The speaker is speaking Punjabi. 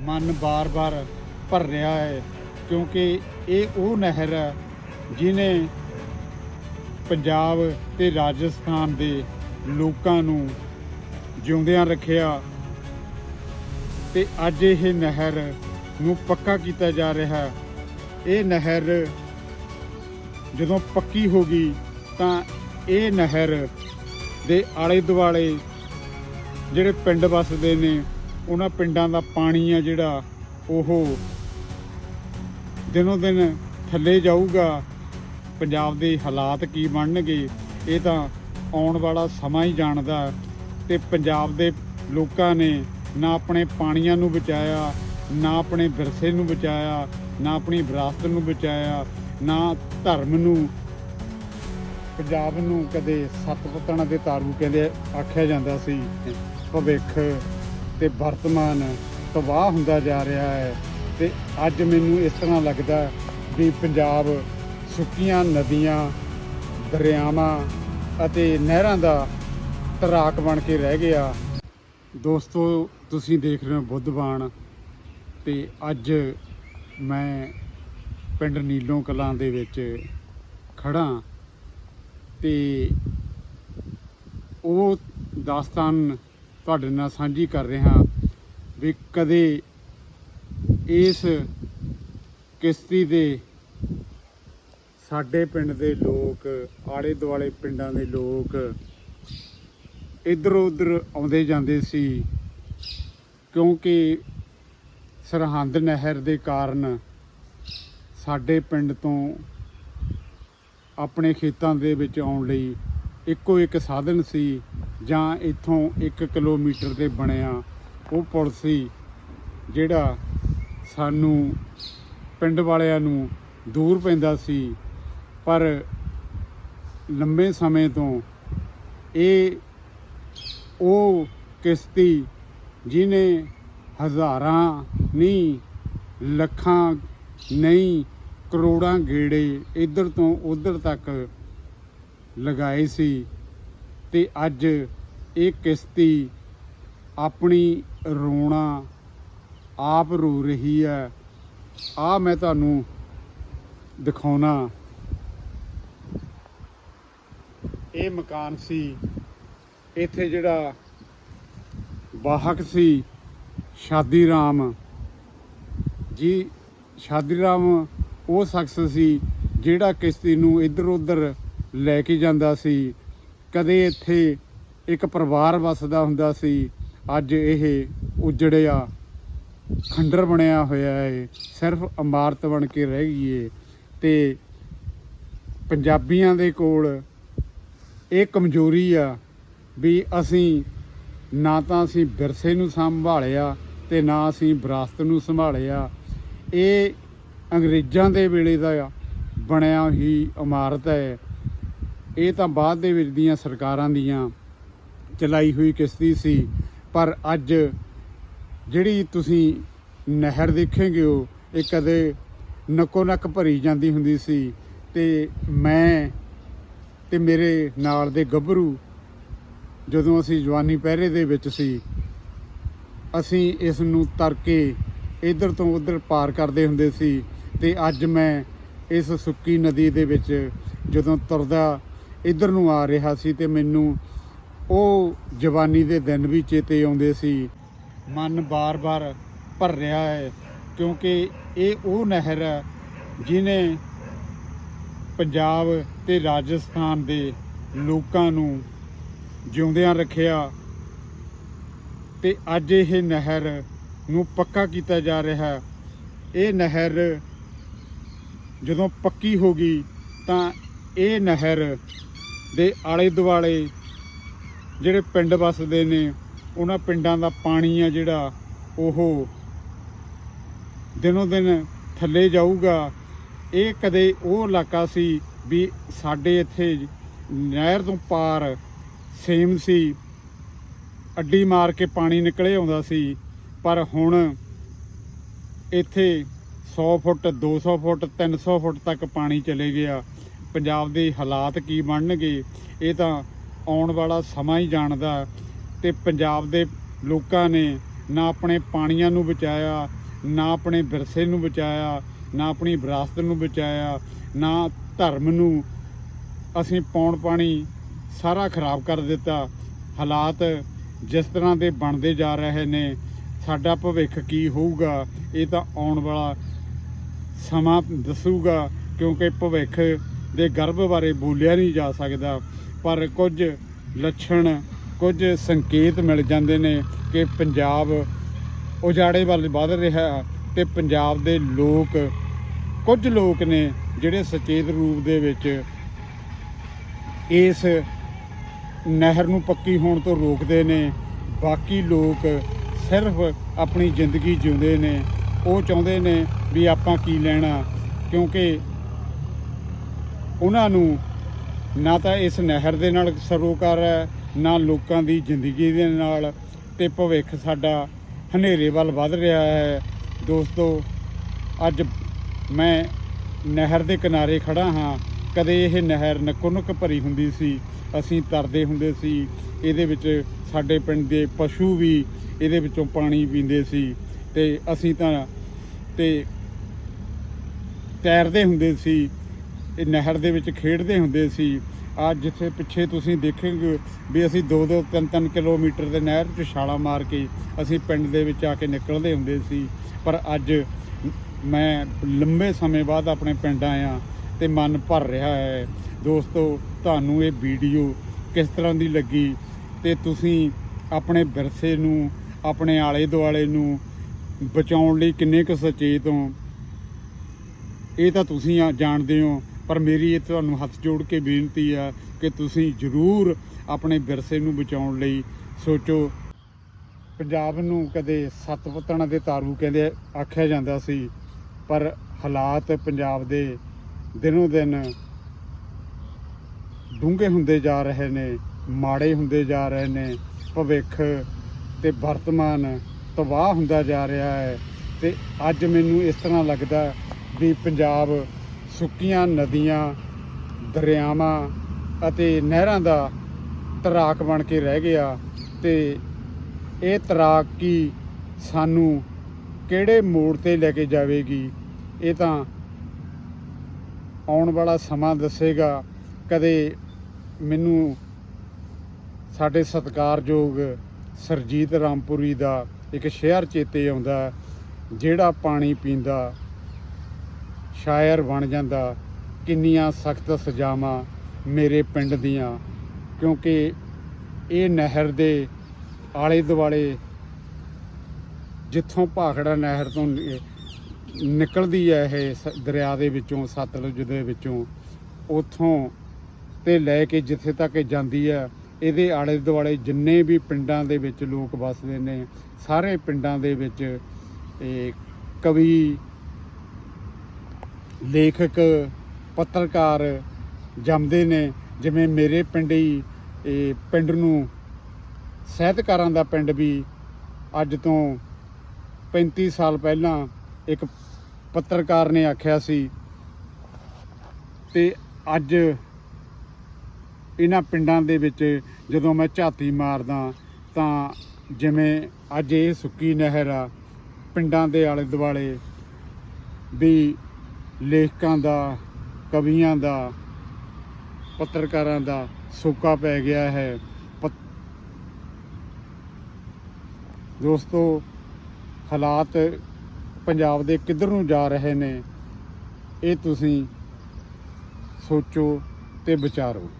ਮਨ ਬਾਰ-ਬਾਰ ਭਰ ਰਿਹਾ ਹੈ, ਕਿਉਂਕਿ ਇਹ ਉਹ ਨਹਿਰ ਹੈ ਜਿਨੇ ਪੰਜਾਬ ਤੇ ਰਾਜਸਥਾਨ ਦੇ ਲੋਕਾਂ ਨੂੰ ਜਿਉਂਦਿਆਂ ਰੱਖਿਆ। ਤੇ ਅੱਜ ਇਹ ਨਹਿਰ ਨੂੰ ਪੱਕਾ ਕੀਤਾ ਜਾ ਰਿਹਾ ਹੈ। ਇਹ ਨਹਿਰ ਜਦੋਂ ਪੱਕੀ ਹੋ ਗਈ, ਤਾਂ ਇਹ ਨਹਿਰ ਦੇ ਆਲੇ ਦੁਆਲੇ ਜਿਹੜੇ ਪਿੰਡ ਵੱਸਦੇ ਨੇ ਉਹਨਾਂ ਪਿੰਡਾਂ ਦਾ ਪਾਣੀ ਆ ਜਿਹੜਾ, ਉਹ ਦਿਨੋਂ ਦਿਨ ਥੱਲੇ ਜਾਊਗਾ। ਪੰਜਾਬ ਦੇ ਹਾਲਾਤ ਕੀ ਬਣਨਗੇ, ਇਹ ਤਾਂ ਆਉਣ ਵਾਲਾ ਸਮਾਂ ਹੀ ਜਾਣਦਾ। ਹੈ ਤੇ ਪੰਜਾਬ ਦੇ ਲੋਕਾਂ ਨੇ ਨਾ ਆਪਣੇ ਪਾਣੀਆਂ ਨੂੰ ਬਚਾਇਆ, ਨਾ ਆਪਣੇ ਵਿਰਸੇ ਨੂੰ ਬਚਾਇਆ, ਨਾ ਆਪਣੀ ਵਿਰਾਸਤ ਨੂੰ ਬਚਾਇਆ, ਨਾ ਧਰਮ ਨੂੰ। ਪੰਜਾਬ ਨੂੰ ਕਦੇ ਸੱਤ ਪਤਣਾ ਦੇ ਤਾਰੂ ਕਹਿੰਦੇ ਆਖਿਆ ਜਾਂਦਾ ਸੀ। ਭਵਿੱਖ ਤੇ ਵਰਤਮਾਨ ਤਬਾਹ ਹੁੰਦਾ ਜਾ ਰਿਹਾ ਹੈ ਤੇ ਅੱਜ ਮੈਨੂੰ ਇਸ ਤਰ੍ਹਾਂ ਲੱਗਦਾ ਵੀ ਪੰਜਾਬ ਸੁੱਕੀਆਂ ਨਦੀਆਂ, ਦਰਿਆਵਾਂ ਅਤੇ ਨਹਿਰਾਂ ਦਾ ਤਰਾਕ ਬਣ ਕੇ ਰਹਿ ਗਿਆ। ਦੋਸਤੋ, ਤੁਸੀਂ ਦੇਖ ਰਹੇ ਹੋ ਬੁੱਧਵਾਨ ਤੇ ਅੱਜ ਮੈਂ ਪਿੰਡ ਨੀਲੋਂ ਕਲਾਂ ਦੇ ਵਿੱਚ ਖੜਾ ਤੇ ਉਹ ਦਾਸਤਾਨ ਤੁਹਾਡੇ ਨਾਲ ਸਾਂਝੀ ਕਰ ਰਿਹਾ ਵੀ ਕਦੇ ਇਸ ਕਿਸ਼ਤੀ ਦੇ ਸਾਡੇ ਪਿੰਡ ਦੇ ਲੋਕ ਆਲੇ ਦੁਆਲੇ ਪਿੰਡਾਂ ਦੇ ਲੋਕ ਇੱਧਰ ਉੱਧਰ ਆਉਂਦੇ ਜਾਂਦੇ ਸੀ ਕਿਉਂਕਿ ਸਰਹੰਦ ਨਹਿਰ ਦੇ ਕਾਰਨ ਸਾਡੇ ਪਿੰਡ ਤੋਂ ਆਪਣੇ ਖੇਤਾਂ ਦੇ ਵਿੱਚ ਆਉਣ ਲਈ ਇੱਕੋ ਇੱਕ ਸਾਧਨ ਸੀ ਜਾਂ ਇੱਥੋਂ 1 ਕਿਲੋਮੀਟਰ ਤੇ ਬਣਿਆ, ਉਹ ਪੁਲ ਸੀ ਜਿਹੜਾ ਸਾਨੂੰ ਪਿੰਡ ਵਾਲਿਆਂ ਨੂੰ ਦੂਰ ਪੈਂਦਾ ਸੀ। ਪਰ ਲੰਬੇ ਸਮੇਂ ਤੋਂ ਇਹ ਉਹ ਕਿਸ਼ਤੀ ਜਿਨੇ ਹਜ਼ਾਰਾਂ ਨਹੀਂ, ਲੱਖਾਂ ਨਹੀਂ, ਕਰੋੜਾਂ ਗੇੜੇ ਇੱਧਰ ਤੋਂ ਉੱਧਰ ਤੱਕ ਲਗਾਏ ਸੀ ਤੇ ਅੱਜ ਇਹ ਕਿਸ਼ਤੀ ਆਪਣੀ ਰੋਣਾ ਆਪ ਰੋ ਰਹੀ ਹੈ। ਆ ਮੈਂ ਤੁਹਾਨੂੰ ਦਿਖਾਉਣਾ। ਇਹ ਮਕਾਨ ਸੀ। ਇੱਥੇ ਜਿਹੜਾ ਵਾਹਕ ਸੀ ਸ਼ਾਦੀ ਰਾਮ ਜੀ ਸ਼ਾਦੀ ਰਾਮ ਉਹ ਸ਼ਖਸ ਸੀ ਜਿਹੜਾ ਕਿਸ਼ਤੀ ਨੂੰ ਇੱਧਰ ਉੱਧਰ ਲੈ ਕੇ ਜਾਂਦਾ ਸੀ। ਕਦੇ ਇੱਥੇ ਇੱਕ ਪਰਿਵਾਰ ਵਸਦਾ ਹੁੰਦਾ ਸੀ। ਅੱਜ ਇਹ ਉਜੜਿਆ, ਖੰਡਰ ਬਣਿਆ ਹੋਇਆ ਹੈ। ਸਿਰਫ ਇਮਾਰਤ ਬਣ ਕੇ ਰਹਿ ਗਈ ਏ ਤੇ ਪੰਜਾਬੀਆਂ ਦੇ ਕੋਲ ਇਹ ਕਮਜ਼ੋਰੀ ਆ ਵੀ ਅਸੀਂ ਨਾ ਤਾਂ ਅਸੀਂ ਵਿਰਸੇ ਨੂੰ ਸੰਭਾਲਿਆ ਤੇ ਨਾ ਅਸੀਂ ਵਿਰਾਸਤ ਨੂੰ ਸੰਭਾਲਿਆ। ਇਹ ਅੰਗਰੇਜ਼ਾਂ ਦੇ ਵੇਲੇ ਦਾ ਬਣਿਆ ਹੀ ਇਮਾਰਤ ਹੈ। ਇਹ ਤਾਂ ਬਾਅਦ ਦੇ ਵਿੱਚ ਦੀਆਂ ਸਰਕਾਰਾਂ ਦੀਆਂ ਚਲਾਈ ਹੋਈ ਕਿਸ਼ਤੀ ਸੀ, ਪਰ ਅੱਜ ਜਿਹੜੀ ਤੁਸੀਂ ਨਹਿਰ ਦੇਖੋਗੇ ਹੋ ਇਹ ਕਦੇ ਨੱਕੋ ਨੱਕ ਭਰੀ ਜਾਂਦੀ ਹੁੰਦੀ ਸੀ ਤੇ ਮੈਂ ਤੇ ਮੇਰੇ ਨਾਲ ਦੇ ਗੱਭਰੂ ਜਦੋਂ ਅਸੀਂ ਜਵਾਨੀ ਪਹਿਰੇ ਦੇ ਵਿੱਚ ਸੀ, ਅਸੀਂ ਇਸ ਨੂੰ ਤਰ ਕੇ ਇੱਧਰ ਤੋਂ ਉੱਧਰ ਪਾਰ ਕਰਦੇ ਹੁੰਦੇ ਸੀ ਤੇ ਅੱਜ ਮੈਂ ਇਸ ਸੁੱਕੀ ਨਦੀ ਦੇ ਵਿੱਚ ਜਦੋਂ ਤੁਰਦਾ ਇੱਧਰ ਨੂੰ ਆ ਰਿਹਾ ਸੀ ਤੇ ਮੈਨੂੰ ਉਹ ਜਵਾਨੀ ਦੇ ਦਿਨ ਵੀ ਚੇਤੇ ਆਉਂਦੇ ਸੀ। ਮਨ ਬਾਰ-ਬਾਰ ਭਰ ਰਿਹਾ ਹੈ ਕਿਉਂਕਿ ਇਹ ਉਹ ਨਹਿਰ ਹੈ ਜਿਨੇ ਪੰਜਾਬ ਤੇ ਰਾਜਸਥਾਨ ਦੇ ਲੋਕਾਂ ਨੂੰ ਜਿਉਂਦਿਆਂ ਰੱਖਿਆ ਤੇ ਅੱਜ ਇਹ ਨਹਿਰ ਨੂੰ ਪੱਕਾ ਕੀਤਾ ਜਾ ਰਿਹਾ ਹੈ। ਇਹ ਨਹਿਰ ਜਦੋਂ ਪੱਕੀ ਹੋ ਗਈ ਤਾਂ ਇਹ ਨਹਿਰ ਦੇ ਆਲੇ ਦੁਆਲੇ ਜਿਹੜੇ ਪਿੰਡ ਵਸਦੇ ਨੇ, ਉਹਨਾਂ ਪਿੰਡਾਂ ਦਾ ਪਾਣੀ ਆ ਜਿਹੜਾ, ਉਹ ਦਿਨੋਂ ਦਿਨ ਥੱਲੇ ਜਾਊਗਾ। ਇਹ ਕਦੇ ਉਹ ਇਲਾਕਾ ਸੀ ਵੀ ਸਾਡੇ ਇੱਥੇ ਨਹਿਰ ਤੋਂ ਪਾਰ ਸੇਮ ਸੀ, ਅੱਡੀ ਮਾਰ ਕੇ ਪਾਣੀ ਨਿਕਲੇ ਆਉਂਦਾ ਸੀ, ਪਰ ਹੁਣ ਇੱਥੇ 100 ਫੁੱਟ 200 ਫੁੱਟ 300 ਫੁੱਟ ਤੱਕ ਪਾਣੀ ਚਲੇ ਗਿਆ। ਪੰਜਾਬ ਦੇ ਹਾਲਾਤ ਕੀ ਬਣਨਗੇ, ਇਹ ਤਾਂ ਆਉਣ ਵਾਲਾ ਸਮਾਂ ਹੀ ਜਾਣਦਾ ਤੇ ਪੰਜਾਬ ਦੇ ਲੋਕਾਂ ਨੇ ਨਾ ਆਪਣੇ ਪਾਣੀਆਂ ਨੂੰ ਬਚਾਇਆ, ਨਾ ਆਪਣੇ ਵਿਰਸੇ ਨੂੰ ਬਚਾਇਆ, ਨਾ ਆਪਣੀ ਵਿਰਾਸਤ ਨੂੰ ਬਚਾਇਆ, ਨਾ ਧਰਮ ਨੂੰ ਅਸੀਂ ਪੌਣ ਪਾਣੀ ਸਾਰਾ ਖਰਾਬ ਕਰ ਦਿੱਤਾ। ਹਾਲਾਤ ਜਿਸ ਤਰ੍ਹਾਂ ਦੇ ਬਣਦੇ ਜਾ ਰਹੇ ਨੇ, ਸਾਡਾ ਭਵਿੱਖ ਕੀ ਹੋਊਗਾ, ਇਹ ਤਾਂ ਆਉਣ ਵਾਲਾ ਸਮਾਂ ਦੱਸੂਗਾ, ਕਿਉਂਕਿ ਭਵਿੱਖ ਦੇ ਗਰਭ ਬਾਰੇ ਬੋਲਿਆ ਨਹੀਂ ਜਾ ਸਕਦਾ, ਪਰ ਕੁਝ ਲੱਛਣ, ਕੁਝ ਸੰਕੇਤ ਮਿਲ ਜਾਂਦੇ ਨੇ ਕਿ ਪੰਜਾਬ ਉਜਾੜੇ ਵੱਲ ਵੱਧ ਰਿਹਾ ਤੇ ਪੰਜਾਬ ਦੇ ਲੋਕ, ਕੁਝ ਲੋਕ ਨੇ ਜਿਹੜੇ ਸਚੇਤ ਰੂਪ ਦੇ ਵਿੱਚ ਇਸ ਨਹਿਰ ਨੂੰ ਪੱਕੀ ਹੋਣ ਤੋਂ ਰੋਕਦੇ ਨੇ, ਬਾਕੀ ਲੋਕ ਸਿਰਫ ਆਪਣੀ ਜ਼ਿੰਦਗੀ ਜਿਉਂਦੇ ਨੇ। ਉਹ ਚਾਹੁੰਦੇ ਨੇ ਵੀ ਆਪਾਂ ਕੀ ਲੈਣਾ, ਕਿਉਂਕਿ ਉਹਨਾਂ ਨੂੰ ਨਾ ਤਾਂ ਇਸ ਨਹਿਰ ਦੇ ਨਾਲ ਸਰੋਕਾਰ ਹੈ, ਨਾ ਲੋਕਾਂ ਦੀ ਜ਼ਿੰਦਗੀ ਦੇ ਨਾਲ ਤੇ ਭਵਿੱਖ ਸਾਡਾ ਹਨੇਰੇ ਵੱਲ ਵੱਧ ਰਿਹਾ ਹੈ। ਦੋਸਤੋ, ਅੱਜ ਮੈਂ ਨਹਿਰ ਦੇ ਕਿਨਾਰੇ ਖੜਾ ਹਾਂ। ਕਦੇ ਇਹ ਨਹਿਰ ਨੱਕੋ ਨੁੱਕ ਭਰੀ ਹੁੰਦੀ ਸੀ, ਅਸੀਂ ਤਰਦੇ ਹੁੰਦੇ ਸੀ। ਇਹਦੇ ਵਿੱਚ ਸਾਡੇ ਪਿੰਡ ਦੇ ਪਸ਼ੂ ਵੀ ਇਹਦੇ ਵਿੱਚੋਂ ਪਾਣੀ ਪੀਂਦੇ ਸੀ ਤੇ ਅਸੀਂ ਤਾਂ ਤੇ ਤੈਰਦੇ ਹੁੰਦੇ ਸੀ। ਇਹ ਨਹਿਰ ਦੇ ਵਿੱਚ ਖੇਡਦੇ ਹੁੰਦੇ ਸੀ। ਅੱਜ ਜਿੱਥੇ ਪਿੱਛੇ ਤੁਸੀਂ ਦੇਖੋਗੇ ਵੀ ਅਸੀਂ 2-2 3-3 ਕਿਲੋਮੀਟਰ ਦੇ ਨਹਿਰ 'ਚ ਛਾਲਾ ਮਾਰ ਕੇ ਅਸੀਂ ਪਿੰਡ ਦੇ ਵਿੱਚ ਆ ਕੇ ਨਿਕਲਦੇ ਹੁੰਦੇ ਸੀ। ਪਰ ਅੱਜ ਮੈਂ ਲੰਬੇ ਸਮੇਂ ਬਾਅਦ ਆਪਣੇ ਪਿੰਡ ਆਇਆ ਤੇ ਮਨ ਭਰ ਰਿਹਾ ਹੈ। ਦੋਸਤੋ, ਤੁਹਾਨੂੰ ਇਹ ਵੀਡੀਓ ਕਿਸ ਤਰ੍ਹਾਂ ਦੀ ਲੱਗੀ? ਤੇ ਤੁਸੀਂ ਆਪਣੇ ਵਿਰਸੇ ਨੂੰ, ਆਪਣੇ ਆਲੇ ਦੁਆਲੇ ਨੂੰ ਬਚਾਉਣ ਲਈ ਕਿੰਨੇ ਕੁ ਸਚੇਤ ਹੋ? ਇਹ ਤਾਂ ਤੁਸੀਂ ਆ- ਜਾਣਦੇ ਹੋ ਪਰ ਮੇਰੀ ਇਹ ਤੁਹਾਨੂੰ ਹੱਥ ਜੋੜ ਕੇ ਬੇਨਤੀ ਆ ਕਿ ਤੁਸੀਂ ਜ਼ਰੂਰ ਆਪਣੇ ਵਿਰਸੇ ਨੂੰ ਬਚਾਉਣ ਲਈ ਸੋਚੋ। ਪੰਜਾਬ ਨੂੰ ਕਦੇ ਸੱਤ ਪੁੱਤਣਾ ਦੇ ਤਾਰੂ ਕਹਿੰਦੇ ਆਖਿਆ ਜਾਂਦਾ ਸੀ, ਪਰ ਹਾਲਾਤ ਪੰਜਾਬ ਦੇ ਦਿਨੋਂ ਦਿਨ ਡੂੰਘੇ ਹੁੰਦੇ ਜਾ ਰਹੇ ਨੇ, ਮਾੜੇ ਹੁੰਦੇ ਜਾ ਰਹੇ ਨੇ। ਭਵਿੱਖ ਤੇ ਵਰਤਮਾਨ ਤਬਾਹ ਹੁੰਦਾ ਜਾ ਰਿਹਾ ਹੈ ਤੇ ਅੱਜ ਮੈਨੂੰ ਇਸ ਤਰ੍ਹਾਂ ਲੱਗਦਾ ਵੀ ਪੰਜਾਬ ਸੁੱਕੀਆਂ ਨਦੀਆਂ, ਦਰਿਆਵਾਂ ਅਤੇ ਨਹਿਰਾਂ ਦਾ ਤਰਾਕ ਬਣ ਕੇ ਰਹਿ ਗਿਆ ਤੇ ਇਹ ਤਰਾਕੀ ਸਾਨੂੰ ਕਿਹੜੇ ਮੋੜ ਤੇ ਲੈ ਕੇ ਜਾਵੇਗੀ? ਇਹ ਤਾਂ ਆਉਣ ਵਾਲਾ ਸਮਾਂ ਦੱਸੇਗਾ। ਕਦੇ ਮੈਨੂੰ ਸਾਡੇ ਸਤਿਕਾਰਯੋਗ ਸਰਜੀਤ ਰਾਮਪੁਰੀ ਦਾ ਇੱਕ ਸ਼ਹਿਰ ਚੇਤੇ ਆਉਂਦਾ ਜਿਹੜਾ ਪਾਣੀ ਪੀਂਦਾ ਸ਼ਾਇਰ ਬਣ ਜਾਂਦਾ। ਕਿੰਨੀਆਂ ਸਖਤ ਸਜ਼ਾਵਾਂ ਮੇਰੇ ਪਿੰਡ ਦੀਆਂ, ਕਿਉਂਕਿ ਇਹ ਨਹਿਰ ਦੇ ਆਲੇ ਦੁਆਲੇ ਜਿੱਥੋਂ ਭਾਖੜਾ ਨਹਿਰ ਤੋਂ ਨਿਕਲਦੀ ਹੈ ਇਹ ਸ- ਦਰਿਆ ਦੇ ਵਿੱਚੋਂ, ਸਤਲੁਜ ਦੇ ਵਿੱਚੋਂ, ਉਥੋਂ ਤੇ ਲੈ ਕੇ ਜਿੱਥੇ ਤੱਕ ਜਾਂਦੀ ਹੈ, ਇਹਦੇ ਆਲੇ ਦੁਆਲੇ ਜਿੰਨੇ ਵੀ ਪਿੰਡਾਂ ਦੇ ਵਿੱਚ ਲੋਕ ਵੱਸਦੇ ਨੇ, ਸਾਰੇ ਪਿੰਡਾਂ ਦੇ ਵਿੱਚ ਇਹ ਕਵੀ ਲੇਖਕ, ਪੱਤਰਕਾਰ ਜੰਮਦੇ ਨੇ। ਜਿਵੇਂ ਮੇਰੇ ਪਿੰਡ ਹੀ, ਇਹ ਪਿੰਡ ਨੂੰ ਸਾਹਿਤਕਾਰਾਂ ਦਾ ਪਿੰਡ ਵੀ ਅੱਜ ਤੋਂ 35 ਸਾਲ ਪਹਿਲਾਂ ਇੱਕ ਪੱਤਰਕਾਰ ਨੇ ਆਖਿਆ ਸੀ। ਤੇ ਅੱਜ ਇਹਨਾਂ ਪਿੰਡਾਂ ਦੇ ਵਿੱਚ ਜਦੋਂ ਮੈਂ ਝਾਤੀ ਮਾਰਦਾ ਤਾਂ ਜਿਵੇਂ ਅੱਜ ਇਹ ਸੁੱਕੀ ਨਹਿਰ ਆ, ਪਿੰਡਾਂ ਦੇ ਆਲੇ ਦੁਆਲੇ ਵੀ ਲੇਖਕਾਂ ਦਾ, ਕਵੀਆਂ ਦਾ, ਪੱਤਰਕਾਰਾਂ ਦਾ ਸੋਕਾ ਪੈ ਗਿਆ ਹੈ। ਪਤ- ਦੋਸਤੋ, ਹਾਲਾਤ ਪੰਜਾਬ ਦੇ ਕਿੱਧਰ ਨੂੰ ਜਾ ਰਹੇ ਨੇ, ਇਹ ਤੁਸੀਂ ਸੋਚੋ ਤੇ ਵਿਚਾਰੋ।